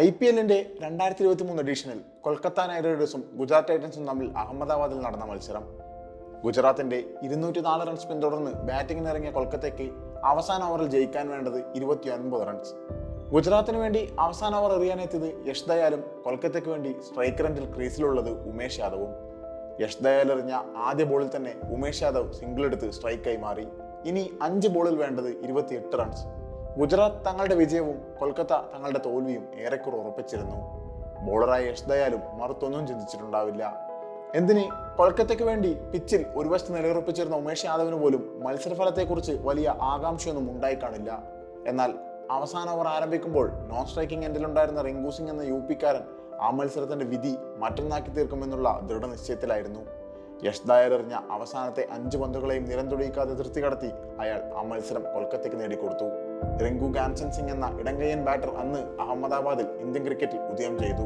I P എല്ലിന്റെ രണ്ടായിരത്തി ഇരുപത്തി മൂന്ന് എഡീഷനിൽ കൊൽക്കത്ത നൈറ്റ് റൈഡേഴ്സും ഗുജറാത്ത് ടൈറ്റൻസും തമ്മിൽ അഹമ്മദാബാദിൽ നടന്ന മത്സരം. ഗുജറാത്തിന്റെ ഇരുന്നൂറ്റി നാല് റൺസ് പിന്തുടർന്ന് ബാറ്റിംഗിന് ഇറങ്ങിയ കൊൽക്കത്തയ്ക്ക് അവസാന ഓവറിൽ ജയിക്കാൻ വേണ്ടത് ഇരുപത്തി ഒൻപത് റൺസ് ഗുജറാത്തിന് വേണ്ടി അവസാന ഓവർ എറിയാനെത്തിയത് യഷ് ദയാലും കൊൽക്കത്തയ്ക്ക് വേണ്ടി സ്ട്രൈക്ക് റെൻഡിൽ ക്രീസിലുള്ളത് ഉമേഷ് യാദവും. യഷ് ദയാൽ എറിഞ്ഞ ആദ്യ ബോളിൽ തന്നെ ഉമേഷ് യാദവ് സിംഗിൾ എടുത്ത് സ്ട്രൈക്കായി മാറി. ഇനി അഞ്ച് ബോളിൽ വേണ്ടത് ഇരുപത്തിയെട്ട് റൺസ് ഗുജറാത്ത് തങ്ങളുടെ വിജയവും കൊൽക്കത്ത തങ്ങളുടെ തോൽവിയും ഏറെക്കുറെ ഉറപ്പിച്ചിരുന്നു. ബോളറായ യശ്ദയാലും മറുത്തൊന്നും ചിന്തിച്ചിട്ടുണ്ടാവില്ല. എന്തിന്? കൊൽക്കത്തയ്ക്ക് വേണ്ടി പിച്ചിൽ ഒരു വശത്ത് നിലയുറപ്പിച്ചിരുന്ന ഉമേഷ് യാദവിന് പോലും മത്സരഫലത്തെക്കുറിച്ച് വലിയ ആകാംക്ഷയൊന്നും ഉണ്ടായി കാണില്ല. എന്നാൽ അവസാന ഓവർ ആരംഭിക്കുമ്പോൾ നോൺ സ്ട്രൈക്കിംഗ് എൻഡിലുണ്ടായിരുന്ന റിങ്കു സിംഗ് എന്ന യു പിക്കാരൻ ആ മത്സരത്തിന്റെ വിധി മറ്റൊന്നാക്കി തീർക്കുമെന്നുള്ള ദൃഢനിശ്ചയത്തിലായിരുന്നു. യഷ് എറിഞ്ഞ അവസാനത്തെ അഞ്ച് പന്തുകളെയും നിരന്തൊടിയിക്കാതെ തൃപ്തി കടത്തി അയാൾ ആ മത്സരം കൊൽക്കത്തയ്ക്ക് നേടിക്കൊടുത്തു. റിങ്കു ഗാൻസൻ സിംഗ് എന്ന ഇടങ്കയ്യൻ ബാറ്റർ അന്ന് അഹമ്മദാബാദിൽ ഇന്ത്യൻ ക്രിക്കറ്റിൽ ഉദയം ചെയ്തു.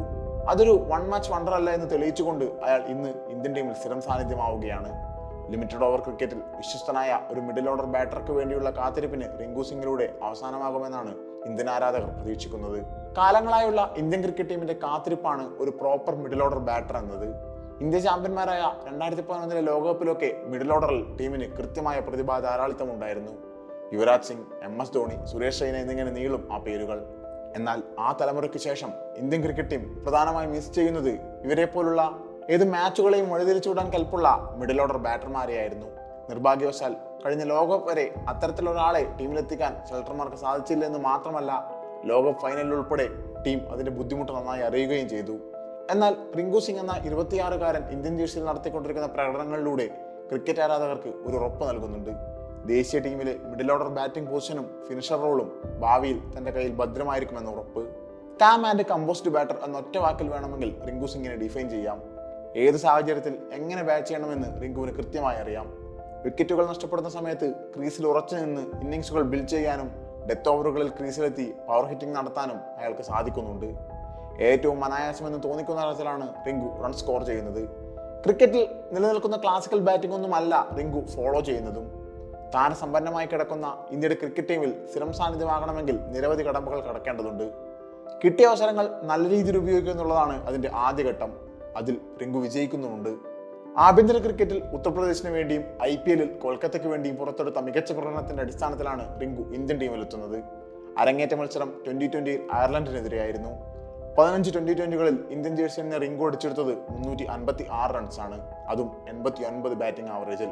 അതൊരു വൺ മാച്ച് വണ്ടർ അല്ല എന്ന് തെളിയിച്ചുകൊണ്ട് അയാൾ ഇന്ന് ഇന്ത്യൻ ടീമിൽ സ്ഥിരം സാന്നിധ്യമാവുകയാണ്. ലിമിറ്റഡ് ഓവർ ക്രിക്കറ്റിൽ വിശ്വസ്തനായ ഒരു മിഡിൽ ഓർഡർ ബാറ്റർക്ക് വേണ്ടിയുള്ള കാത്തിരിപ്പിന് റിങ്കു സിംഗിലൂടെ അവസാനമാകുമെന്നാണ് ഇന്ത്യൻ ആരാധകർ പ്രതീക്ഷിക്കുന്നത്. കാലങ്ങളായുള്ള ഇന്ത്യൻ ക്രിക്കറ്റ് ടീമിന്റെ കാത്തിരിപ്പാണ് ഒരു പ്രോപ്പർ മിഡിൽ ഓർഡർ ബാറ്റർ എന്നത്. ഇന്ത്യ ചാമ്പ്യന്മാരായ രണ്ടായിരത്തി പതിനൊന്നിലെ ലോകകപ്പിലൊക്കെ മിഡിൽ ഓർഡറിൽ ടീമിന് കൃത്യമായ പ്രതിഭാ ധാരാളിത്തം ഉണ്ടായിരുന്നു. യുവരാജ് സിംഗ് എം എസ് ധോണി സുരേഷ് റെയ്ന എന്നിങ്ങനെ നീളും ആ പേരുകൾ. എന്നാൽ ആ തലമുറയ്ക്ക് ശേഷം ഇന്ത്യൻ ക്രിക്കറ്റ് ടീം പ്രധാനമായും മിസ് ചെയ്യുന്നത് ഇവരെ പോലുള്ള ഏത് മാച്ചുകളെയും വഴിതിരിച്ചുവിടാൻ കൽപ്പുള്ള മിഡിൽ ഓർഡർ ബാറ്റർമാരെയായിരുന്നു നിർഭാഗ്യവശാൽ കഴിഞ്ഞ ലോകകപ്പ് വരെ അത്തരത്തിലൊരാളെ ടീമിലെത്തിക്കാൻ സെലക്ടർമാർക്ക് സാധിച്ചില്ല എന്ന് മാത്രമല്ല ലോകകപ്പ് ഫൈനലിൽ ഉൾപ്പെടെ ടീം അതിന്റെ ബുദ്ധിമുട്ട് നന്നായി അറിയുകയും ചെയ്തു. എന്നാൽ റിങ്കു സിംഗ് എന്ന ഇരുപത്തിയാറുകാരൻ ഇന്ത്യൻ ജേഴ്സിയിൽ നടത്തിക്കൊണ്ടിരിക്കുന്ന പ്രകടനങ്ങളിലൂടെ ക്രിക്കറ്റ് ആരാധകർക്ക് ഒരു ഉറപ്പ് നൽകുന്നുണ്ട്. ദേശീയ ടീമിലെ മിഡിൽ ഓർഡർ ബാറ്റിംഗ് പൊസിഷനും ഫിനിഷർ റോളും ഭാവിയിൽ തന്റെ കയ്യിൽ ഭദ്രമായിരിക്കുമെന്ന് ഉറപ്പ്. ടാം ആൻഡ് കമ്പോസ്റ്റ് ബാറ്റർ എന്ന ഒറ്റ വാക്കിൽ വേണമെങ്കിൽ റിങ്കു സിംഗിനെ ഡിഫൈൻ ചെയ്യാം. ഏത് സാഹചര്യത്തിൽ എങ്ങനെ ബാറ്റ് ചെയ്യണമെന്ന് റിങ്കുവിന് കൃത്യമായി അറിയാം. വിക്കറ്റുകൾ നഷ്ടപ്പെടുന്ന സമയത്ത് ക്രീസിൽ ഉറച്ചു നിന്ന് ഇന്നിങ്സുകൾ ബിൽഡ് ചെയ്യാനും ഡെത്ത് ഓവറുകളിൽ ക്രീസിലെത്തി പവർ ഹിറ്റിംഗ് നടത്താനും അയാൾക്ക് സാധിക്കുന്നുണ്ട്. ഏറ്റവും അനായാസമെന്ന് തോന്നിക്കുന്ന തരത്തിലാണ് റിങ്കു റൺ സ്കോർ ചെയ്യുന്നത്. ക്രിക്കറ്റിൽ നിലനിൽക്കുന്ന ക്ലാസിക്കൽ ബാറ്റിംഗ് ഒന്നും അല്ല റിങ്കു ഫോളോ ചെയ്യുന്നതും. താരസമ്പന്നമായി കിടക്കുന്ന ഇന്ത്യയുടെ ക്രിക്കറ്റ് ടീമിൽ സ്ഥിരം സാന്നിധ്യമാകണമെങ്കിൽ നിരവധി കടമ്പകൾ കടക്കേണ്ടതുണ്ട്. കിട്ടിയ അവസരങ്ങൾ നല്ല രീതിയിൽ ഉപയോഗിക്കുക എന്നുള്ളതാണ് അതിന്റെ ആദ്യഘട്ടം. അതിൽ റിങ്കു വിജയിക്കുന്നുമുണ്ട്. ആഭ്യന്തര ക്രിക്കറ്റിൽ ഉത്തർപ്രദേശിന് വേണ്ടിയും ഐ പി എല്ലിൽ കൊൽക്കത്തയ്ക്ക് വേണ്ടിയും പുറത്തെടുത്ത മികച്ച പ്രകടനത്തിന്റെ അടിസ്ഥാനത്തിലാണ് റിങ്കു ഇന്ത്യൻ ടീമിലെത്തുന്നത്. അരങ്ങേറ്റ മത്സരം ട്വന്റി ട്വന്റിയിൽ അയർലൻഡിനെതിരെയായിരുന്നു പതിനഞ്ച് ട്വന്റി ട്വന്റികളിൽ ഇന്ത്യൻ ജേഴ്സി എന്ന റിങ്കു അടിച്ചെടുത്തത് മുന്നൂറ്റി അൻപത്തി ആറ് റൺസാണ്. അതും എൺപത്തി ഒൻപത് ബാറ്റിംഗ് ആവറേജിൽ.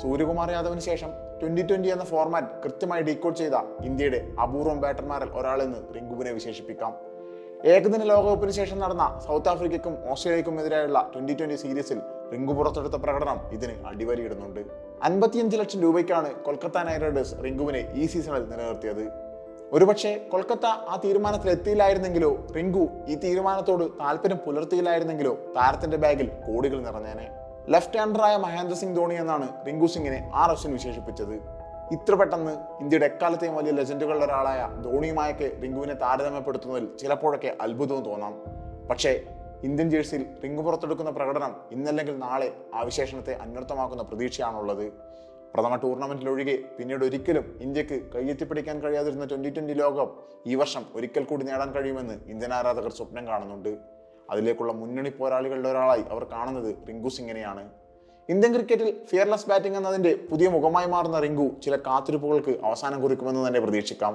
സൂര്യകുമാർ യാദവിന് ശേഷം ട്വന്റി ട്വന്റി എന്ന ഫോർമാറ്റ് കൃത്യമായി ഡീകോഡ് ചെയ്ത ഇന്ത്യയുടെ അപൂർവം ബാറ്റർമാരിൽ ഒരാളെന്ന് റിങ്കുവിനെ വിശേഷിപ്പിക്കാം. ഏകദിന ലോകകപ്പിന് ശേഷം നടന്ന സൗത്ത് ആഫ്രിക്കയ്ക്കും ഓസ്ട്രേലിയക്കും എതിരായുള്ള ട്വന്റി ട്വന്റി സീരീസിൽ റിങ്കു പുറത്തെടുത്ത പ്രകടനം ഇതിന് അടിവരിയിടുന്നുണ്ട്. അൻപത്തിയഞ്ച് ലക്ഷം രൂപയ്ക്കാണ് കൊൽക്കത്ത നൈറ്റ് റൈഡേഴ്സ് റിങ്കുവിനെ ഈ സീസണിൽ നിലനിർത്തിയത്. ഒരുപക്ഷെ കൊൽക്കത്ത ആ തീരുമാനത്തിൽ എത്തിയില്ലായിരുന്നെങ്കിലോ റിങ്കു ഈ തീരുമാനത്തോട് താല്പര്യം പുലർത്തിയില്ലായിരുന്നെങ്കിലോ താരത്തിന്റെ ബാഗിൽ കോടികൾ നിറഞ്ഞേനെ. ലെഫ്റ്റ് ഹാൻഡറായ മഹേന്ദ്ര സിംഗ് ധോണി എന്നാണ് റിങ്കു സിംഗിനെ ആ റഷ്യൻ വിശേഷിപ്പിച്ചത്. ഇത്ര പെട്ടെന്ന് ഇന്ത്യയുടെ എക്കാലത്തെയും വലിയ ലെജൻഡുകളുടെ ഒരാളായ ധോണിയുമായൊക്കെ റിങ്കുവിനെ താരതമ്യപ്പെടുത്തുന്നതിൽ ചിലപ്പോഴൊക്കെ അത്ഭുതവും തോന്നാം. പക്ഷേ ഇന്ത്യൻ ജേഴ്സിയിൽ റിങ്കു പുറത്തെടുക്കുന്ന പ്രകടനം ഇന്നല്ലെങ്കിൽ നാളെ ആ വിശേഷണത്തെ അന്വർത്ഥമാക്കുന്ന പ്രതീക്ഷയാണുള്ളത്. പ്രഥമ ടൂർണമെന്റിലൊഴികെ പിന്നീട് ഒരിക്കലും ഇന്ത്യയ്ക്ക് കയ്യെത്തിപ്പിടിക്കാൻ കഴിയാതിരുന്ന ട്വന്റി ട്വന്റി ലോകകപ്പ് ഈ വർഷം ഒരിക്കൽ കൂടി നേടാൻ കഴിയുമെന്ന് ഇന്ത്യൻ ആരാധകർ സ്വപ്നം കാണുന്നുണ്ട്. അതിലേക്കുള്ള മുന്നണി പോരാളികളുടെ ഒരാളായി അവർ കാണുന്നത് റിങ്കു സിംഗിനെയാണ്. ഇന്ത്യൻ ക്രിക്കറ്റിൽ ഫിയർലെസ് ബാറ്റിംഗ് എന്നതിന്റെ പുതിയ മുഖമായി മാറുന്ന റിങ്കു ചില കാത്തിരിപ്പുകൾക്ക് അവസാനം കുറിക്കുമെന്ന് തന്നെ പ്രതീക്ഷിക്കാം.